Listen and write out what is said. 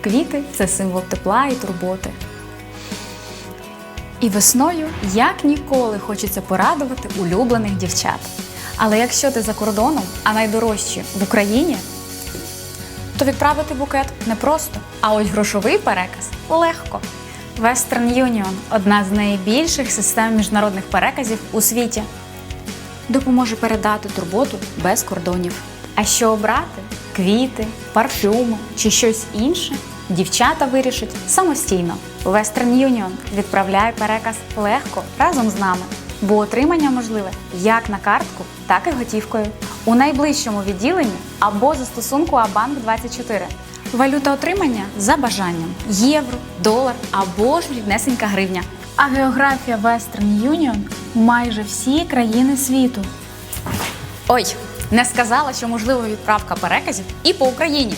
Квіти це символ тепла і турботи. І весною як ніколи хочеться порадувати улюблених дівчат. Але якщо ти за кордоном, а найдорожчі в Україні, то відправити букет не просто, а ось грошовий переказ легко. Western Union одна з найбільших систем міжнародних переказів у світі. Допоможе передати турботу без кордонів. А що обрати? Квіти, парфюми чи щось інше? Дівчата вирішать самостійно. Western Union відправляє переказ легко разом з нами, бо отримання можливе як на картку, так і готівкою у найближчому відділенні або застосунку Абанк 24. Валюта отримання за бажанням євро, долар або ж ріднесенька гривня. А географія Western Union майже всі країни світу. Ой, не сказала, що можлива відправка переказів і по Україні.